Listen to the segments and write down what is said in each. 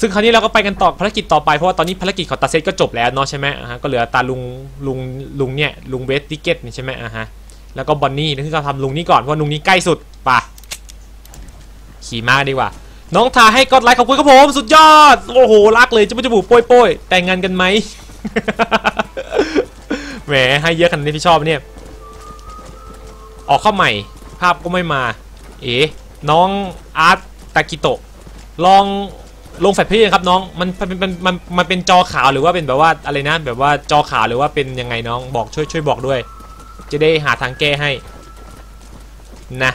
ซึ่งคราวนี้เราก็ไปกันต่อภารกิจต่อไปเพราะว่าตอนนี้ภารกิจของตาเซตก็จบแล้วเนาะใช่ไหมอ่าฮะก็เหลือตาลุงลุงลุงเนี่ยลุงเวสติเกตนี่ใช่ไหมอ่าฮะแล้วก็บอนนี่ที่เราทำลุงนี้ก่อนเพราะลุงนี้ใกล้สุดไปขี่ม้าดีกว่า น้องทาให้กดไลค์ขอบคุณครับผมสุดยอดโอ้โหรักเลยจะไม่จะบูโป้ยโป้ยแต่งงานกันไหมแหมให้เยอะขนาดนี้พี่ชอบเนี่ยออกเข้าใหม่ภาพก็ไม่มา เอ๋น้องอาร์ตตากิโตะลอง ลงแฟลชพี่ครับน้องมันมันมันมันเป็นจอขาวหรือว่าเป็นแบบว่าอะไรนะ แบบว่าจอขาวหรือว่าเป็นยังไงน้องบอกช่วยช่วยบอกด้วย จะได้หาทางแก้ให้นะ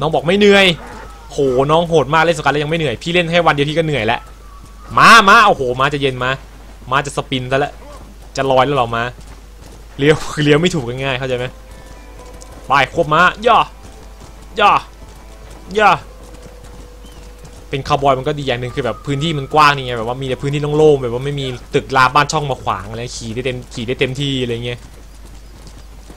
น้องบอกไม่เหนื่อยโหน้องโหดมากเล่นสกัดแล้วยังไม่เหนื่อยพี่เล่นแค่วันเดียวพี่ก็เหนื่อยแล้วมามาโอ้โหมาจะเย็นมามาจะสปินซะแล้วจะลอยแล้วหรอมาเลี้ยวเลี้ยวไม่ถูกง่ายๆเข้าใจไหมไปควบมาย่อย่อย่อ เป็นคาวบอยมันก็ดีอย่างหนึ่งคือแบบพื้นที่มันกว้างนี่ไงแบบว่ามีแต่พื้นที่โล่งๆแบบว่าไม่มีตึกราบ้านช่องมาขวางอะไรขี่ได้เต็มขี่ได้เต็มที่อะไรเงี้ย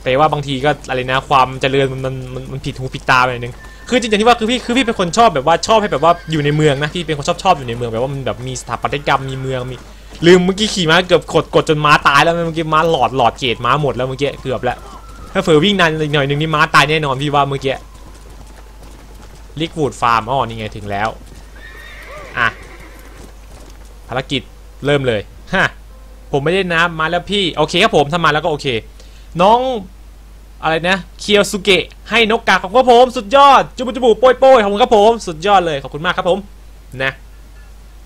แต่ว่าบางทีก็อะไรนะความเจริญมันมันมันผิดหูผิดตาไปหน่อยนึงคือจริงๆที่ว่าคือพี่คือพี่เป็นคนชอบแบบว่าชอบให้แบบว่าอยู่ในเมืองนะพี่เป็นคนชอบชอบอยู่ในเมืองแบบว่ามันแบบมีสถาปัตยกรรมมีเมืองมีลืมเมื่อกี้ขี่ม้าเกือบกดกดจนม้าตายแล้วเมื่อกี้ม้าหลอดหลอดเกตม้าหมดแล้วเมื่อกี้เกือบแล้วถ้าเฟอวิ่งนานอีกหน่อยหนึ่งนี่ม้าตายแน่นอนพี่ว่าเมื่อกี้ลิกวูดฟาร์มอ๋อนี่ไงถึงแล้ว อะภารกิจเริ่มเลยฮะผมไม่ได้น้ำมาแล้วพี่โอเคครับผมทำมาแล้วก็โอเค น้องอะไรนะเคียวสุเกะให้นกกาของผม สุดยอดจุบุจุบุโป้ยโป้ยขอบคุณครับผมสุดยอดเลยขอบคุณมากครับผมนะ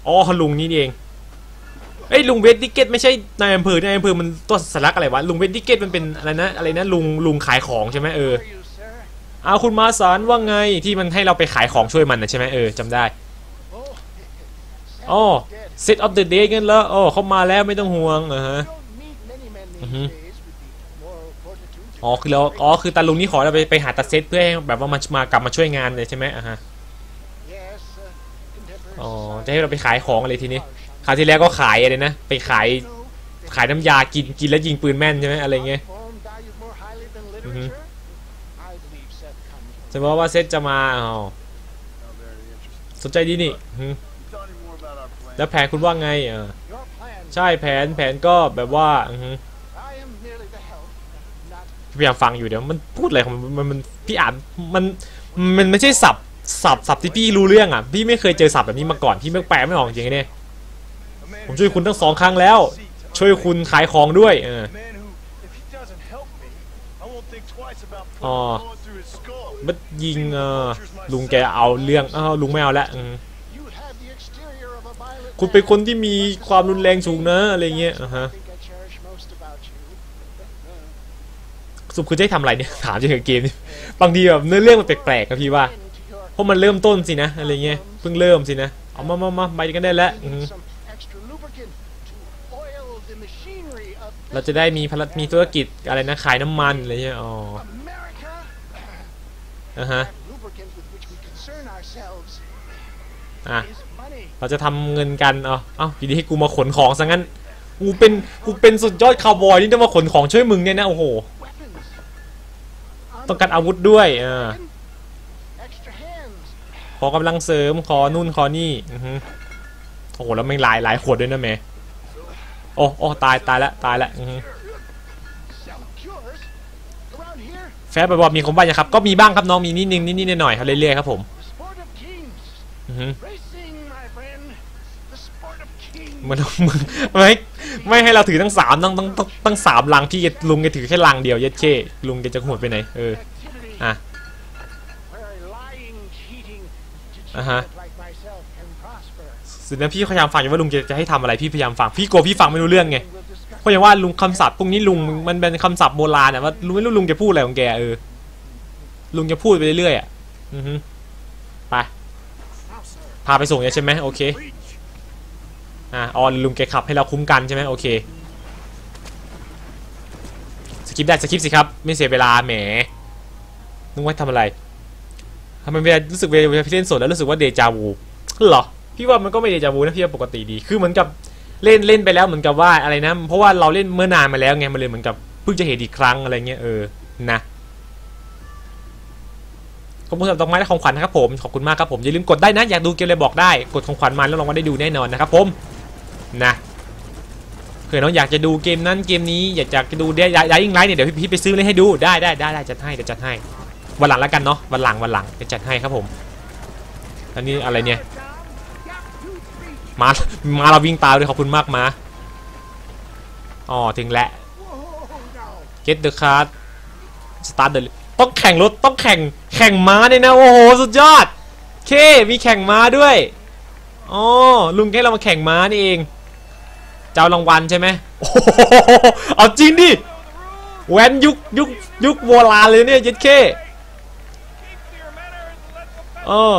อ๋อลุงนี่นี่เองเอ้ยลุงเวดดิเกตไม่ใช่นายอำเภอนายอำเภอมันตัวสัญลักษณ์อะไรวะลุงเวดดิเกตมันเป็นอะไรนะอะไรนะลุงลุงขายของใช่ไหมเออเอาคุณมาสารว่าไงที่มันให้เราไปขายของช่วยมันนะใช่ไหมเออจำได้ อ๋อ set of the day กันแล้วอ๋อเขามาแล้วไม่ต้องห่วงอ่าฮะอ๋อคือเราอ๋อคือตาลุงนี่ขอเราไปไปหาตาเซตเพื่อให้แบบว่ามันมากลับมาช่วยงานเลยใช่ไหมอะฮะอ๋อจะให้เราไปขายของอะไรทีนี้คราวที่แล้วก็ขายอะไรนะไปขายขายน้ำยากินกินแล้วยิงปืนแม่นใช่ไหมอะไรเงี้ยจะบอกว่าเซตจะมาอ๋อสนใจดีนี่ แล้วแผนคุณว่าไงอ่าใช่แผนแผนก็แบบว่าอือฮึพยายามฟังอยู่เดี๋ยวมันพูดอะไรของมันมันมันพี่อ่านมันมันไม่ใช่ศัพท์ศัพท์ศัพท์ที่พี่รู้เรื่องอะพี่ไม่เคยเจอศัพท์แบบนี้มาก่อนพี่ไม่แปลไม่ออกจริงๆเนี่ยผมช่วยคุณทั้งสองครั้งแล้ว ช่วยคุณขายของด้วยเอออ๋อมันยิงเออลุงแกเอาเรื่องเอ้าลุงไม่เอาละอืม คุณเป็นคนที่มีความรุนแรงสูงนะอะไรเงี้ยอ่าฮะสรุปคือจะให้ทำอะไรเนี่ยถามจริงกับเกมนี่บางทีแบบเนื้อเรื่องมันแปลกๆครับพี่ว่าเพราะมันเริ่มต้นสินะอะไรเงี้ยเพิ่งเริ่มสินะเอามามามาไปกันได้แล้วอืมเราจะได้มีพลังมีธุรกิจอะไรนะขายน้ำมันอะไรเงี้ยอ๋ออ่าฮะอะ เราจะทำเงินกันเอาเอ้าอยู่ดีให้กูมาขนของซะงั้น กูเป็น กูเป็นสุดยอดคาวบอยนี่ต้องมาขนของช่วยมึงเนี่ยนะ โอ้โห ต้องการอาวุธด้วยอ่าขอกำลังเสริม ขอนู่นขอนี่อือฮึโอ้โห แล้วม่งหลายหลายขวดด้วยนะแม่โอ้โอ้ตายตายแล้วตายแล้วอือฮึแฟร์บอกมีคมบ้างยังครับ ก็มีบ้างครับน้องมีนิดนึงนิดๆหน่อยๆครับเรื่อยๆครับผมอือฮึ มันมึงไม่ไม่ให้เราถือทั้งสามต้องต้องต้องต้องสามลังพี่แกลุงแกถือแค่ลังเดียวเย็ดเช่ลุงแกจะโหดไปไหนเอออะอ่าฮะสุดนั้นพี่พยายามฟังอยู่ว่าลุงจะจะให้ทำอะไรพี่พยายามฟังพี่กลัวพี่ฟังไม่รู้เรื่องไงเพราะอย่างว่าลุงคำศัพท์พวกนี้ลุงมันเป็นคำศัพท์โบราณอะว่าลุงไม่รู้ลุงจะพูดอะไรของแกเออลุงจะพูดไปเรื่อยๆอะอือฮึไปพาไปส่งเนี่ยใช่ไหมโอเคอะออนลุงแกขับให้เราคุ้มกันใช่ไหมโอเคสกิปได้สกิปสิครับไม่เสียเวลาแหมนึกว่าทำอะไรทำไมเวลารู้สึกเวลาพี่เล่นสดแล้วรู้สึกว่าเดจาวูเหรอพี่ว่ามันก็ไม่เดจาวูนะพี่ว่าปกติดีคือเหมือนกับเล่นเล่นไปแล้วเหมือนกับว่าอะไรนะเพราะว่าเราเล่นเมื่อนานมาแล้วไงมันเลยเหมือนกับเพิ่งจะเห็นอีกครั้งอะไรเงี้ยเออนะ ขอบคุณสำหรับดอกไม้และของขวัญนะครับผม ขอบคุณมากครับผม อย่าลืมกดได้นะ อยากดูเกมอะไรบอกได้ กดของขวัญมาแล้วรางวัลได้ดูแน่นอนนะครับผม นะเผื่อน้องอยากจะดูเกมนั้นเกมนี้อยากจะดูได้ย้ายยิ่งไลท์เนี่ยเดี๋ยวพี่ไปซื้อเลยให้ดูได้ได้ได้ได้จัดให้เดี๋ยวจัดให้ วันหลังแล้วกันเนาะ วันหลังวันหลังจะจัดให้ครับผม อันนี้อะไรเนี่ย มา มาเราวิ่งตามเลยขอบคุณมากมา อ๋อถึงแล้ว get the card start the ต้องแข่งรถต้องแข่งแข่งม้าเนี่ยนะโอ้โหสุดยอดเคมีแข่งม้าด้วยอ๋อลุงแค่เรามาแข่งม้านี่เองเจ้ารางวัลใช่ไหมโอ้เอาจริงดิแวนยุคยุคยุคโบราณเลยเนี่ยยัดเคเออ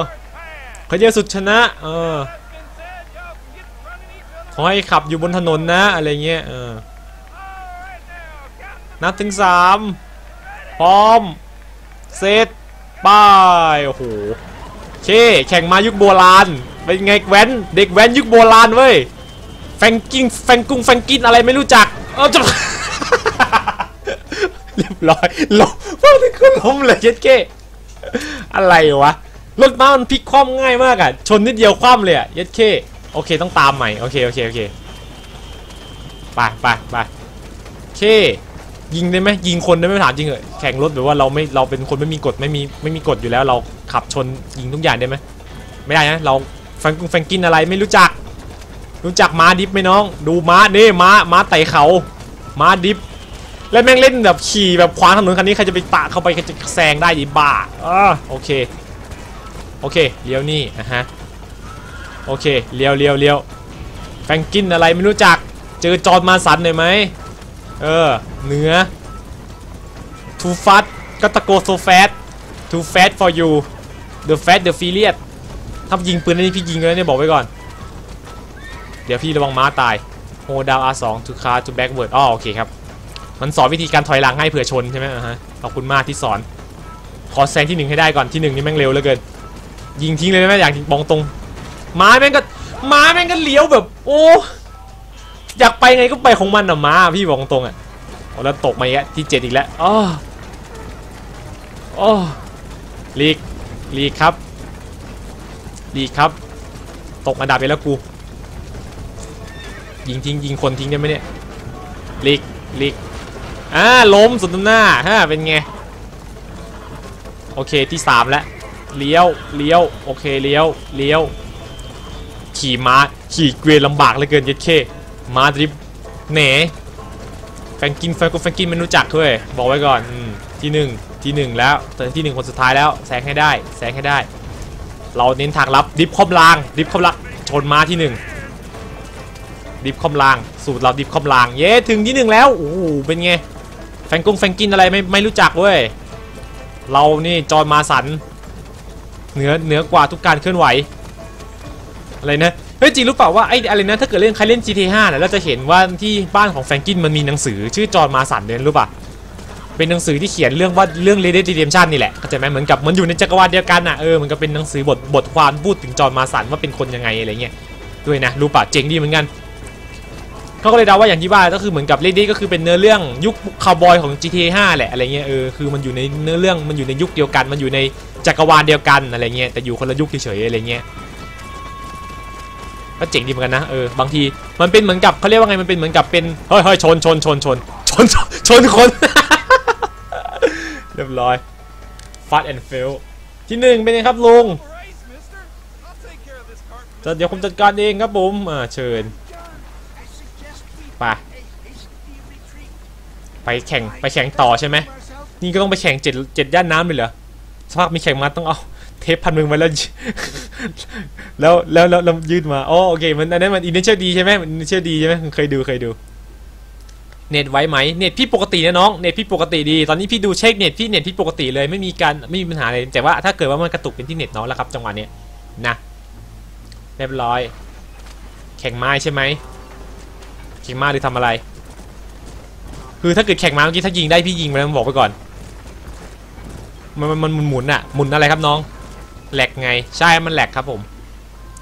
เขาเยสุดชนะเออขอให้ขับอยู่บนถนนนะอะไรเงี้ยเออนับถึงสามพร้อม เซตป้ายโอ้โหเคแข่งมายุคโบราณเป็นไงแว้นเด็กแว้นยุคโบราณเว้ยแฟงกิ้งแฟงกุ้งแฟงกินอะไรไม่รู้จักเออจะเรียบร้อยล้มพวกนี้คือล้มเลยเย็ดเก้อะไรวะรถม้ามันพลิกคว่ำง่ายมากอะชนนิดเดียวคว่ำเลยอะเย็ดเก้โอเคต้องตามใหม่โอเคโอเคโอเคไปไปไปเค ยิงได้ไหมยิงคนได้ไหมถามจริงเหรอแข่งรถแบบว่าเราไม่เราเป็นคนไม่มีกฎไม่มีไม่มีกฎอยู่แล้วเราขับชนยิงทุกอย่างได้ไหมไม่ได้นะเราแฟงกุงแฟงกินอะไรไม่รู้จัก รู้จักม้าดิฟไหมน้อง ดูม้านี่ม้าม้าไต่เขาม้าดิฟแล้วแม่งเล่นแบบขี่แบบขวางถนนคันนี้ใครจะไปปะเข้าไปใครจะแซงได้ดิบ้าอ่าโอเคโอเคเลี้ยวนี่อะฮะโอเคเลี้ยวเลี้ยวเลี้ยวแฟงกินอะไรไม่รู้จัก เจอจอร์นมาสันหน่อยไหมเออ เนื้อ too fast ก็ตะโก so fast too fast for you the fast the furious ถ้ายิงปืนนี่พี่ยิงเลยเนี่ยบอกไว้ก่อน เดี๋ยวพี่ระวังม้าตาย hold down R2 to car to backward อ๋อโอเคครับ มันสอนวิธีการถอยหลังให้เผื่อชนใช่ไหมฮะขอบคุณมากที่สอน ขอแซงที่หนึ่งให้ได้ก่อนที่หนึ่งนี่แม่งเร็วเหลือเกิน ยิงทิ้งเลยไหมอยากบองตรง ม้าแม่งก็ม้าแม่งก็เลี้ยวแบบ โอ้อยากไปไงก็ไปของมันอะม้าพี่บอกตรงอะ แล้วตกมาอีกแล้ที่เจ็ดอีกแล้วอ๋อโอ้ลีกลีกครับลีกครับ ตกอันดับไปแล้วกูยิงทิ้งยิงคนทิ้งได้ไหมเนี่ยลีกลีกอ่าล้มสุดหน้าฮะเป็นไงโอเคที่สามแล้วเลี้ยวเลี้ยวโอเคเลี้ยวเลี้ยวขี่ม้าขี่เกวียนลำบากเหลือเกินยัดเคมาดริฟเหน แฟนกินแฟนกูแฟนกินไม่รู้จักด้วยบอกไว้ก่อนอที่หนึ่งที่หนึ่งแล้วแต่ที่หนึ่งคนสุดท้ายแล้วแซงให้ได้แซงให้ได้ เราเน้นทางลับดิฟคอมลางดิฟคอมลางชนมาที่หนึ่งดิฟคอมลาง สูตรเราดิฟคอมลางเย้ถึงที่หนึ่งแล้วโอ้โหเป็นไงแฟนกุ้งแฟนกินอะไรไม่ไม่รู้จักเว้ยเรานี่จอนมาสันเหนือเหนือกว่าทุกการเคลื่อนไหวอะไรนะ เฮ้ยจริงรู้เปล่าว่าไอ้อะไรนะถ้าเกิดเล่นใครเล่น GTA 5เนี่ยเราจะเห็นว่าที่บ้านของแฟรงกินมันมีหนังสือชื่อจอร์นมาสันเนี่ยรู้ป่ะเป็นหนังสือที่เขียนเรื่องว่าเรื่อง Red Dead Redemption นี่แหละเข้าใจไหมเหมือนกับมันอยู่ในจักรวาลเดียวกันอะเออมันก็เป็นหนังสือบทบทความพูดถึงจอร์นมาสันว่าเป็นคนยังไงอะไรเงี้ยด้วยนะรู้ป่ะเจ๋งดีเหมือนกันเขาก็เลยเดาว่าอย่างที่ว่าก็คือเหมือนกับ Red Dead ก็คือเป็นเนื้อเรื่องยุคคาวบอยของ GTA 5 แหละอะไรเงี้ยเออคือมันอยู่ในเนื้อเรื่องมันอยู่ในยุคเดียวกัน มันอยู่ในจักรวาลเดียวกันอะไรเงี้ยแต่อยู่คนละยุคเฉยๆอะไรเงี้ย ก็เจ๋งดีเหมือนกันนะเออบางทีมันเป็นเหมือนกับเขาเรียกว่าไงมันเป็นเหมือนกับเป็นเฮ้ยเฮ้ยชนชนชนชนชนชนชนคนเรียบร้อย fast and fail ที่หนึ่งเป็นไงครับลุงจะเดี๋ยวผมจัดการเองครับผมอ่าเชิญไปไปแข่งไปแข่งต่อใช่ไหมนี่ก็ต้องไปแข่งเจ็ดเจ็ดย่านน้ำเลยเหรอสภาพมีแข่งมาต้องเอา เทปพันมือมาแล้วแล้วแล้วแล้วแล้วยืดมาอ๋อโอเคมันอันนั้นมันอินเนเชียดีใช่ไหมมันอินเนเชียดีใช่ไหมเคยดูเคยดู เน็ตไว้ไหมเน็ตพี่ปกตินะน้องเน็ตพี่ปกติดี ตอนนี้พี่ดูเช็คเน็ตพี่เน็ตพี่ปกติเลยไม่มีการไม่มีปัญหาอะไรแต่ว่าถ้าเกิดว่ามันกระตุกเป็นที่เน็ตน้องแล้วครับจังหวะเนี้ยนะเรียบร้อย แข่งไม้ใช่ไหมแข่งไม้หรือทำอะไร คือถ้าเกิดแข่งม้าเมื่อกี้ถ้ายิงได้พี่ยิงไปแล้วบอกไปก่อนมันมันมันหมุนอะหมุนอะไรครับน้อง แหลกไงใช่มันแหลกครับผม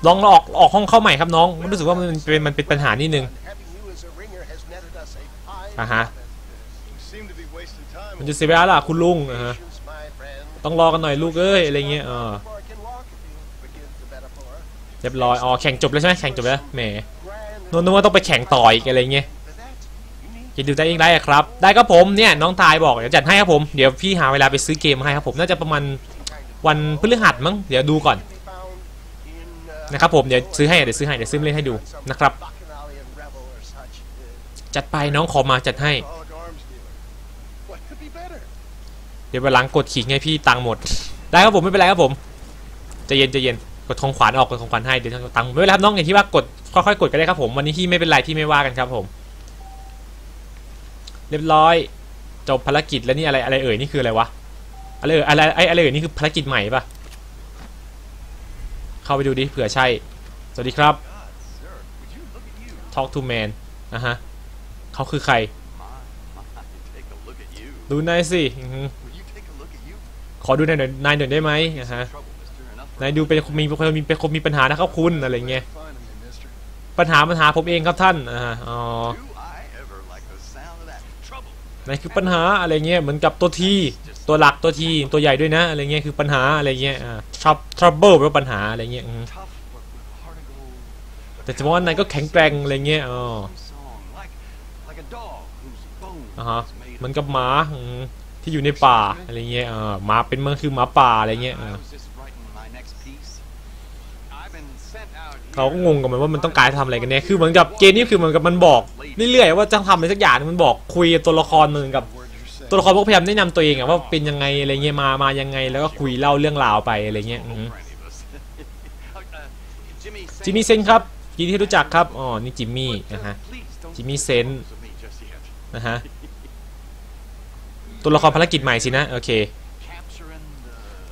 ลองออกออกห้องเข้าใหม่ครับน้องมันรู้สึกว่ามันเป็นมันเป็นปัญหานิดนึงอ่าฮะมันจะเสียเวลาล่ะคุณลุงอ่าฮะต้องรอกันหน่อยลูกเอ้ยอะไรเงี้ยเออเรียบร้อยอ๋อแข่งจบแล้วใช่ไหมแข่งจบแล้วแหมนนนึกว่าต้องไปแข่งต่ออีกอะไรเงี้ยจะดูได้ยังไงอะครับ ได้ครับผมเนี่ยน้องทายบอกเดี๋ยวจัดให้ครับผมเดี๋ยวพี่หาเวลาไปซื้อเกมมาให้ครับผมน่าจะประมาณ วันพฤหัสมั้งเดี๋ยวดูก่อนนะครับผมเดี๋ยวซื้อให้เดี๋ยวซื้อให้เดี๋ยวซื้อเล่นให้ดูนะครับ จัดไปน้องขอมาจัดให้ เดี๋ยววันหลังกดขิงให้พี่ตังค์หมด ได้ครับผมไม่เป็นไรครับผมจะเย็นจะเย็นกดของขวัญออกกดของขวัญให้เดี๋ยวตังค์ไม่เป็นไรครับน้องอย่างที่ว่ากดค่อยๆกดก็ได้ครับผมวันนี้พี่ไม่เป็นไรพี่ไม่ว่ากันครับผม เรียบร้อยจบภารกิจแล้วนี่อะไรอะไรเอ่ยนี่คืออะไรวะ อะไรเอ่ยอะไรไอ้อะไรเอ่ยนี่คือภารกิจใหม่ปะเข้าไปดูดิเผื่อใช่ สวัสดีครับ Talk to man นะฮะเขาคือใคร ดูนายสิขอดูนายหน่อยนายหน่อยได้ไหมนะฮะนายดูเป็นมีเป็นคนมีเป็นคนมีปัญหานะครับคุณอะไรเงี้ยปัญหาปัญหาผมเองครับท่านอ่าอ๋ นั่นคือปัญหาอะไรเงี้ยเหมือนกับตัวทีตัวหลักตัวทีตัวใหญ่ด้วยนะอะไรเงี้ยคือปัญหาอะไรเงี้ยอ่า Trou- trouble แปลว่าปัญหาอะไรเงี้ยแต่จะว่านายก็แข็งแกร่งอะไรเงี้ยอ๋ออ่าฮะเหมือนกับหมาที่อยู่ในป่าอะไรเงี้ยอ่าหมาเป็นมันคือหมาป่าอะไรเงี้ยอ่า เขาก็งงกับมันว่ามันต้องการทำอะไรกันแน่คือเหมือนกับเกมนี้คือเหมือนกับมันบอกเรื่อยๆว่าจะทำอะไรสักอย่างมันบอกคุยตัวละครเหมือนกับ ตัวละครพวกพยายามแนะนำตัวเองอะว่าเป็นยังไงอะไรเงี้ยมามายังไงแล้วก็คุยเล่าเรื่องราวไปอะไรเงี้ยจิมมี่เซนครับยินดีที่รู้จักครับอ๋อนี่จิมมี่นะฮะ Please don't Jimmy think Sen. of me just yet. นะฮะตัวละครภารกิจใหม่สินะโอเค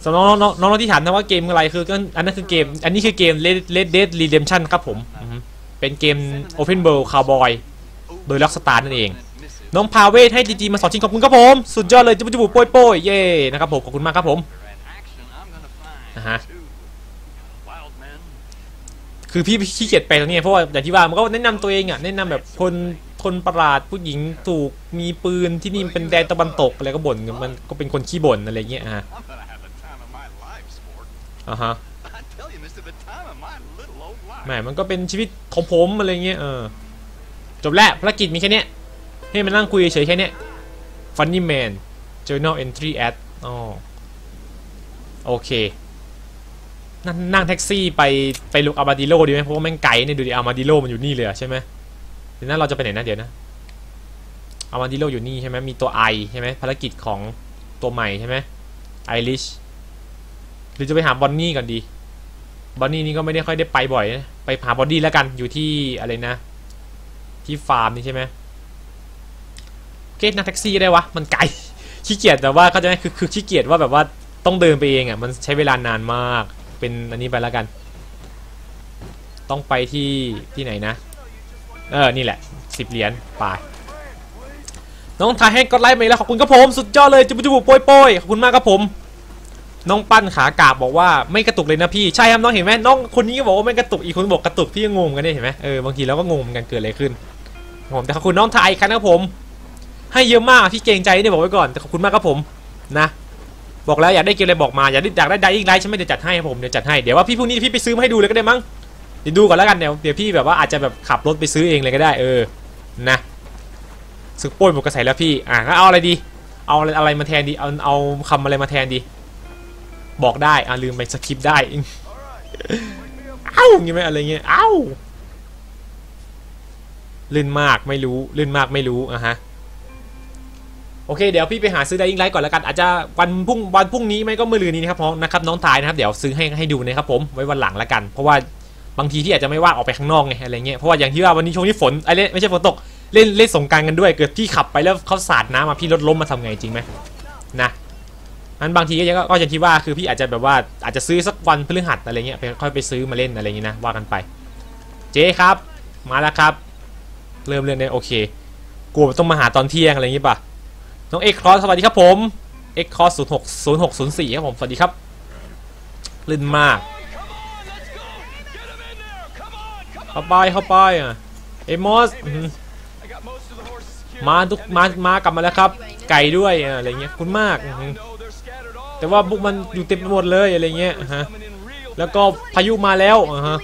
สำหรับน้องน้องน้องที่ถามนะว่าเกมอะไรคือก็อันนั้นคือเกม อันนี้คือเกม Red Red Dead Redemption ครับผมอือฮึเป็นเกม Open World Cowboy โดย Rockstar นั่นเอง น้องพาเวทให้ดีจีมาสอนจริงขอบคุณครับผม สุดยอดเลยจุ๊บจุ๊บโป้ยโป้ยเย่นะครับผมขอบคุณมากครับผม and action I'm gonna find Uh-huh. two wild men คือพี่ขี้เกียจไปตรงนี้เพราะว่าอย่างที่ว่ามันก็แนะนำตัวเองอะแนะนำแบบคนคนประหลาดผู้หญิงถูกมีปืนที่นี่เป็นแดนตะวันตกอะไรก็บ่นมันก็เป็นคนขี้บ่นอะไรเงี้ยอะ I'm gonna อ่าฮะ I tell you mister the time of my little old life แหมมันก็เป็นชีวิตของผมอะไรเงี้ยเออจบแล้วภารกิจมีแค่เนี้ยให้มันนั่งคุยเฉยๆแค่เนี้ย Funny Man Journal Entry at อ๋อโอเค นั่งนั่งแท็กซี่ไปไปลูกอามาดิโลดีไหมเพราะว่าแม่งไกลเนี่ยดูดิอามาดิโลมันอยู่นี่เลยอะใช่ไหมเดี๋ยวนั้นเราจะไปไหนนะเดี๋ยวนะอามาดิโลอยู่นี่ใช่ไหมมีตัวไอใช่ไหมภารกิจของตัวใหม่ใช่ไหมไอริช หรือจะไปหาบอนนี่ก่อนดี บอนนี่นี่ก็ไม่ได้ค่อยได้ไปบ่อยนะไปหาบอนนี่แล้วกันอยู่ที่อะไรนะ ที่ฟาร์มนี่ใช่ไหมโอเคนั่งแท็กซี่ได้วะ มันไกล ขี้เกียจแต่ว่าเขาจะไหมคือคือขี้เกียจว่าแบบว่าต้องเดินไปเองอะ มันใช้เวลานานมาก เป็นอันนี้ไปแล้วกัน ต้องไปที่ที่ไหนนะ เออ นี่แหละสิบเหรียญไปน้องทายให้กดไลค์มาอีกแล้วขอบคุณครับผม สุดยอดเลยจุบจุบโป้ยโป้ยขอบคุณมากครับผม น้องปั้นขากราบบอกว่าไม่กระตุกเลยนะพี่ใช่ครับน้องเห็นไหมน้องคนนี้ก็บอกว่าไม่กระตุกอีกคนบอกกระตุกพี่ก็งงกันเนี่ยเห็นไหมเออบางทีเราก็งงกันเกิดอะไรขึ้นผมแต่ขอบคุณน้องไทยครับผม ให้เยอะมากพี่เกรงใจเนี่ยบอกไว้ก่อนแต่ขอบคุณมากครับผมนะบอกแล้วอยากได้เกมอะไรบอกมาอยากได้อยากได้ไดอิงไลท์ใช่ไหมเดี๋ยวจัดให้ผมเดี๋ยวจัดให้เดี๋ยวว่าพี่พรุ่งนี้พี่ไปซื้อมาให้ดูเลยก็ได้มั้งเดี๋ยวดูก่อนแล้วกันเดี๋ยวเดี๋ยวพี่แบบว่าอาจจะแบบขับรถไปซื้อเองเลยก็ได้เออนะซื้อโป้ยหมดกระสแล้วพี่อะงั้นเอาอะไรดี เอาอะไรอะไรมาแทนดีเอาเอาคำอะไรมาแทนดี บอกได้อะลืมไปสคริปต์ได้เอ้าอย่างงี้ไหมอะไรเงี้ยเอ้าลื่นมากไม่รู้ลื่นมากไม่รู้อะฮะโอเคเดี๋ยวพี่ไปหาซื้อไดอิงไลท์ก่อนแล้วกันอาจจะวันพรุ่งวันพรุ่งนี้ไม่ก็มือลืนนี้นะครับน้องนะครับน้องทายนะครับเดี๋ยวซื้อให้ให้ดูนะครับผมไว้วันหลังแล้วกัน เพราะว่าบางทีที่อาจจะไม่ว่างออกไปข้างนอกไงอะไรเงี้ยเพราะว่าอย่างที่ว่าวันนี้ช่วงนี้ฝนไอ้เล่นไม่ใช่ฝนตกเล่นเล่นสงกรารกันด้วยเกิดพี่ขับไปแล้วเขาสาดน้ำมาพี่รถล้มมาทำไงจริงไหมนะ นั้นบางทีก็ยังก็อย่างที่ว่าคือพี่อาจจะแบบว่าอาจจะซื้อสักวันพฤหัสอะไรเงี้ยไปค่อยไปซื้อมาเล่นอะไรเงี้ยนะว่ากันไป เจ๊ครับ มาแล้วครับ เริ่มเรื่องได้โอเคกลัวต้องมาหาตอนเที่ยงอะไรอย่างงี้ป่ะน้องเอ็กคอสสวัสดีครับผมเอ็กคอสศูนย์หกศูนย์หกศูนย์สี่ครับผมสวัสดีครับลื่นมากเข้าไปเข้าไปอะเอมอสมาทุกมามา กลับมาแล้วครับ ไก่ด้วยอะไรเงี้ยคุณมาก แต่ว่าพวกมันอยู่เต็มไปหมดเลยอะไรเงี้ยฮะแล้วก็พายุมาแล้วอะฮะ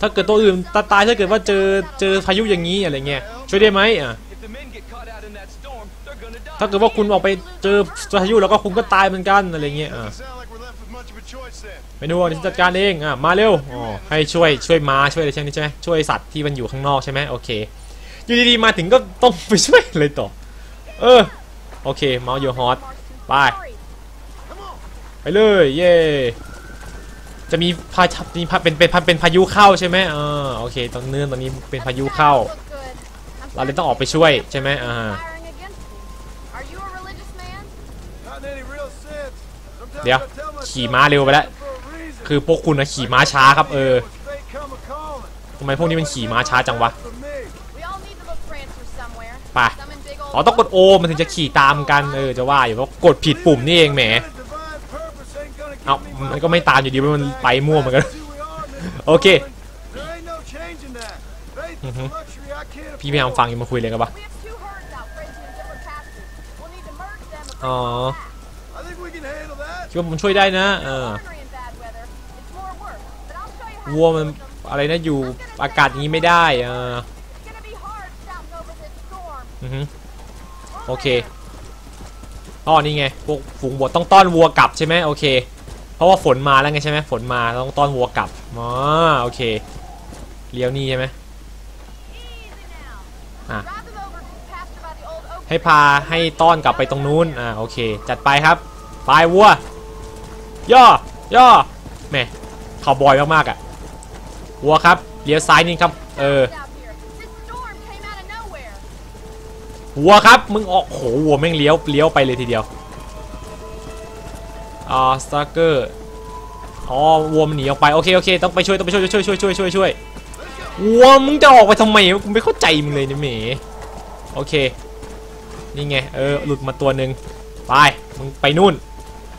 ถ้าเกิดตัวอื่นตาตายถ้าเกิดว่าเจอเจอพายุอย่างนี้อะไรเงี้ยช่วยได้ไหมอะถ้าเกิดว่าคุณออกไปเจอพายุแล้วก็คุณก็ตายเหมือนกันอะไรเงี้ยอะไม่รู้ว่าจะจัดการเองอะมาเร็วอ๋อให้ช่วยช่วยม้าช่วยอะไรใช่ไหมใช่ไหมช่วยสัตว์ที่มันอยู่ข้างนอกใช่ไหมโอเคอยู่ดีๆมาถึงก็ต้องไปช่วยเลยต่อเออโอเคเมาส์ยูฮอต ไป ไปเลย เย่จะมีพามีพาเป็นเป็นเป็นพายุเข้าใช่ไหมเออโอเค ตอนเนื่องตอนนี้เป็นพายุเข้า เราเลยต้องออกไปช่วยใช่ไหมอ่าเดี๋ยวขี่ม้าเร็วไปแล้ว คือพวกคุณนะขี่ม้าช้าครับเออทำไมพวกนี้มันขี่ม้าช้าจังวะ ไป อ๋อต้องกดโอมันถึงจะขี่ตามกันเออจะว่าอยู่เพรากดผิดปุ่มนี่เองแหมเอามันก็ไม่ตามอยู่ดีมันไปมั่วเหมือนกันโอเคพี่พยายามฟังยังมาคุยเลยกันปะอ๋อคิดว่าผมช่วยได้นะเออวัวมันอะไรนะอยู่อากาศนี้ไม่ได้อ่าอือ โอเคต้อนนี่ไงพวกฝูงวัวต้องต้อนวัวกลับใช่ไหมโอเค เพราะว่าฝนมาแล้วไงใช่ไหมฝนมาต้องต้อนวัวกลับอ๋อโอเคเลี้ยวนี่ใช่ไหม Easy now. Ah. Drive them over to the pasture by the old oak ให้พาให้ต้อนกลับไปตรงนู้นอ่าโอเค จัดไปครับไปวัว ย่อย่อแม่คาวบอยมากๆอะวัวครับเลี้ยวซ้ายนี่ครับ เออ วัวครับมึงออกโหวัวแม่งเลี้ยวเลี้ยวไปเลยทีเดียวอ่าสตาร์เกอร์อ๋อวัวมันหนีออกไปโอเคโอเคต้องไปช่วยต้องไปช่วยช่วยช่วยช่วยช่วยช่วยวัวมึงจะออกไปทำไมกูไม่เข้าใจมึงเลยเนี่ยแหมโอเคนี่ไงเออหลุดมาตัวหนึ่งไปมึงไปนู่น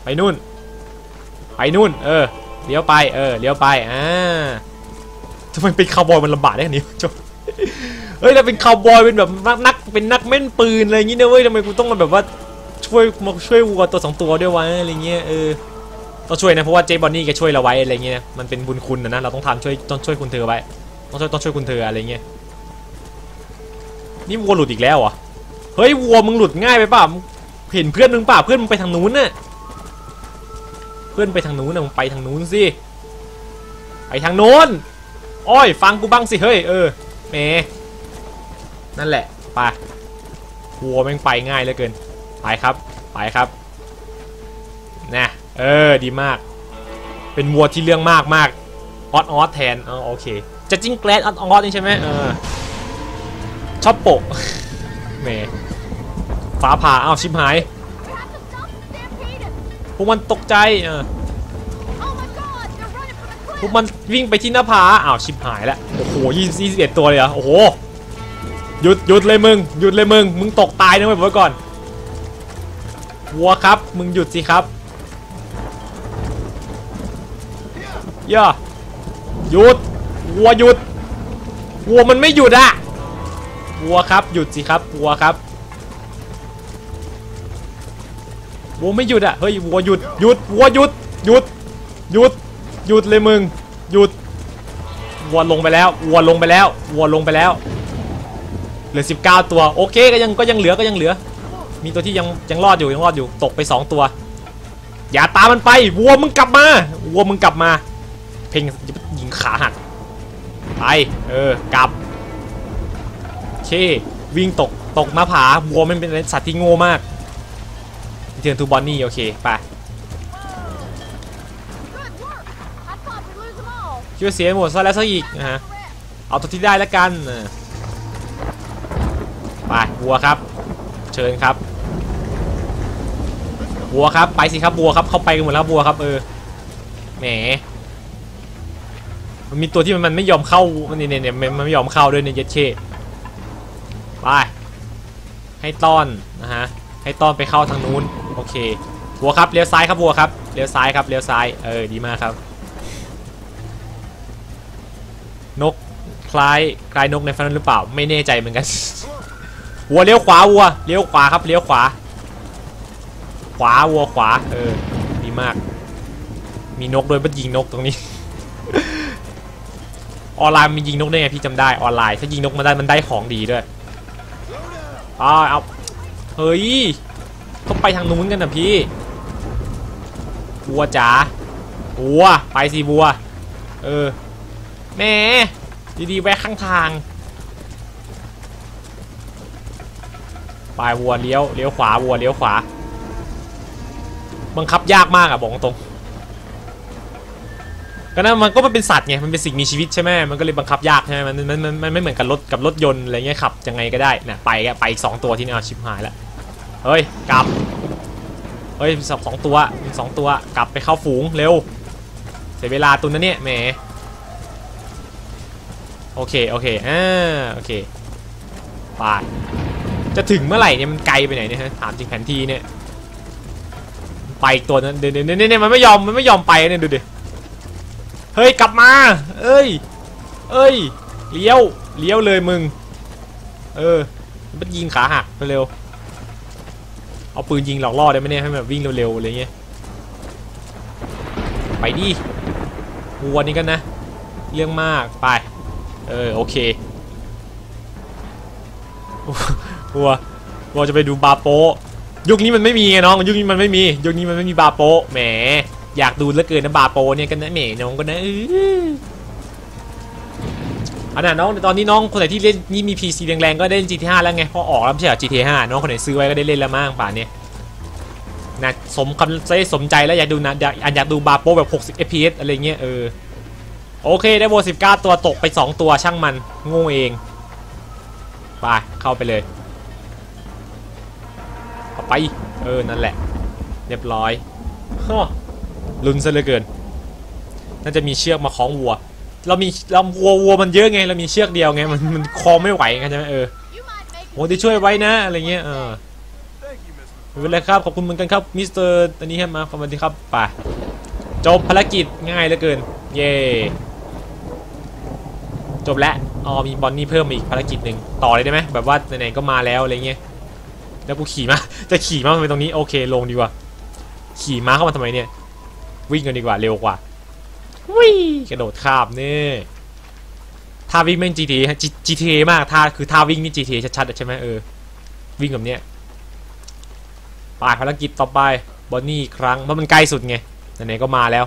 ไปนู่น ไปนู่น เออเลี้ยวไปเออเลี้ยวไปอ่าทำไมเป็นคาวบอยมันลำบากได้ขนาดนี้จบ เฮ้ยเราเป็นคาวบอยเป็นแบบนักเป็นนักแม่นปืนอะไรอย่างงี้นะเว้ยทำไมกูต้องมาแบบว่าช่วยมาช่วยวัวตัวสองตัวด้วยวะอะไรเงี้ยเออต้องช่วยนะเพราะว่าเจบอนนี่แกช่วยเราไว้อะไรเงี้ยมันเป็นบุญคุณนะนะเราต้องทำช่วยต้องช่วยคุณเธอไว้ต้องช่วยต้องช่วยคุณเธออะไรเงี้ยนี่วัวหลุดอีกแล้วเหรอเฮ้ยวัวมึงหลุดง่ายไปป่ะเห็นเพื่อนมึงป่ะเพื่อนมึงไปทางนู้นน่ะเพื่อนไปทางนู้นน่ะมึงไปทางนู้นสิไปทางโน้นอ้อยฟังกูบ้างสิ เฮ้ย เออแหม นั่นแหละไปวัวแม่งไปง่ายเหลือเกินไปครับไปครับนะเออดีมาก เป็นวัวที่เรื่องมากมากออดออดแทนอ๋อโอเคจะจิ้งแกลดออดออดนี่ใช่ไหมเออชอบโปะแหมฟ้าผ่าอ้าวชิบหายพวกมันตกใจเออพวกมันวิ่งไปที่หน้าผาอ้าวชิบหายแล้วโอ้โหยี่สิบเอ็ดตัวเลยเหรอโอ้โห หยุดหยุดเลยมึงหยุดเลยมึงมึงตกตายนะเว้ยบอกไว้ก่อนวัวครับ มึงหยุดสิครับย่าหยุดวัวหยุดวัวมันไม่หยุดอะวัวครับหยุดสิครับวัวครับวัวไม่หยุดอะเฮ้ยวัวหยุดหยุดวัวหยุดหยุดหยุดหยุดเลยมึงหยุดวัวลงไปแล้ววัวลงไปแล้ววัวลงไปแล้ว เหลือ 19 ตัวโอเคก็ยังก็ยังเหลือก็ยังเหลือ มีตัวที่ยังยังรอดอยู่ยังรอดอยู่ตกไป 2 ตัว อย่าตามมันไปวัวมึงกลับมาวัวมึงกลับมา เพลงยิงขาหักไปเออกลับเควิ่งตกตกหน้าผาวัวมันเป็นสัตว์ที่โง่มากเทิร์นทูบอนนี่โอเคไปคิดว่าเสียหมดซะแล้วซะอีกนะฮะเอาตัวที่ได้แล้วกันอ ไปวัวครับ เชิญครับวัวครับไปสิครับวัวครับเข้าไปกันหมดแล้ววัวครับเออแหมมันมีตัวที่มันไม่ยอมเข้ามันเนี่ยเนี่ยเนี่ยมันไม่ยอมเข้าด้วยในยเยเคไปให้ต้อนนะฮะให้ต้อนไปเข้าทางนู้นโอเควัวครับเลี้ยวซ้ายครับวัวครับเลี้ยวซ้ายครับเลี้ยวซ้ายเออดีมากครับ นกคล้ายคล้ายนกในฟันหรือเปล่าไม่แน่ใจเหมือนกัน วัวเลี้ยวขวาวัวเลี้ยวขวาครับเลี้ยวขวา ขวาวัวขวาเออดีมาก มีนกด้วยมันยิงนกตรงนี้ ออนไลน์มันยิงนกได้ไงพี่จำได้ออนไลน์ถ้ายิงนกมาได้มันได้ของดีด้วยอ้าวเอาเฮ้ยต้องไปทางนู้นกันนะพี่วัวจ๋าวัวไปสิวัว เออแม่ดีๆแวะข้างทาง ไปวัวเลี้ยวเลี้ยวขวาวัวเลี้ยวขวาบังคับยากมากอะบอกตรงก็นั่นมันก็มันเป็นสัตว์ไงมันเป็นสิ่งมีชีวิตใช่ไหมมันก็เลยบังคับยากใช่ไหมมันมันมันมันไม่เหมือนกับรถกับรถยนต์อะไรเงี้ยขับยังไงก็ได้นะไปก็ไปอีกสองตัวที่นี่เอาชิบหายล้วเฮ้ยกลับเฮ้ยสองสองตัวมีสองตัวกลับไปเข้าฝูงเร็วเสียเวลาตุนนะเนี่ยแหมโอเคโอเคอ่าโอเคไป จะถึงเมื่อไหร่เนี่ยมันไกลไปไหนเนี่ยฮะถามจริงแผนที่เนี่ยไปอีกตัวนั้นเดี๋ยวเดี๋ยวเนี่ยมันไม่ยอมมันไม่ยอมไปเนี่ยดูดิเฮ้ยกลับมา เอ้ย เอ้ยเลี้ยวเลี้ยวเลยมึง เออมันยิงขาหักไปเร็วเอาปืนยิงหลอกล่อได้ไหมเนี่ยให้แบบวิ่งเร็วๆอะไรเงี้ยไปดิวัวนี่กันนะ เรื่องมากไป เออโอเค วัววัวจะไปดูบาโปยุคนี้มันไม่มีไงน้องยุคนี้มันไม่มียุคนี้มันไม่มีบาโปแหมอยากดูเหลือเกินนะบาโปเนี่ยกันนะแหมน้องก็นะอื้ออันน่ะน้องตอนนี้น้องคนไหนที่เล่นนี่มี PC แรงๆก็ได้เล่น GTA แล้วไงพอออกแล้วไม่ใช่เหรอ GTA 5น้องคนไหนซื้อไว้ก็ได้เล่นแล้วมั้งป่านนี้นะสมคำได้สมใจแล้วอยากดูนะอยากอยากดูบาโปแบบ60 FPS อะไรเงี้ยเออโอเคได้โบ19 ตัวตกไป 2 ตัวช่างมันโง่เองไปเข้าไปเลย เข้าไป เออ นั่นแหละ เรียบร้อยฮ้อลุ้นซะเหลือเกิน น่าจะมีเชือกมาคล้องวัว เรามีเราวัววัวมันเยอะไง เรามีเชือกเดียวไง มันมันคล้องไม่ไหวไงใช่ไหมเออ You might make โอ้จะช่วยไว้นะ อะไรเงี้ย เออไม่เป็นไรครับ ขอบคุณเหมือนกันครับ มิสเตอร์อันนี้ให้มาขอบคุณครับ ไป จบภารกิจง่ายเหลือเกิน เย่จบแล้ว อ๋อ มีบอนนี่เพิ่มอีกภารกิจหนึ่ง ต่อเลยได้ไหม แบบว่าไหนๆก็มาแล้วอะไรเงี้ย แล้วกูขี่มา จะขี่มาทำไมตรงนี้โอเคลงดีกว่า ขี่ม้าเข้ามาทำไมเนี่ย วิ่งกันดีกว่าเร็วกว่าวิ่งกระโดดข้ามนี่ท่าวิ่งแม่ง GTA GTA มากท่าคือท่าวิ่งนี่ GTA ชัดๆใช่ไหมเออวิ่งแบบเนี้ยไปภารกิจต่อไปบอนนี่อีกครั้งเพราะมันใกล้สุดไงไหนๆก็มาแล้ว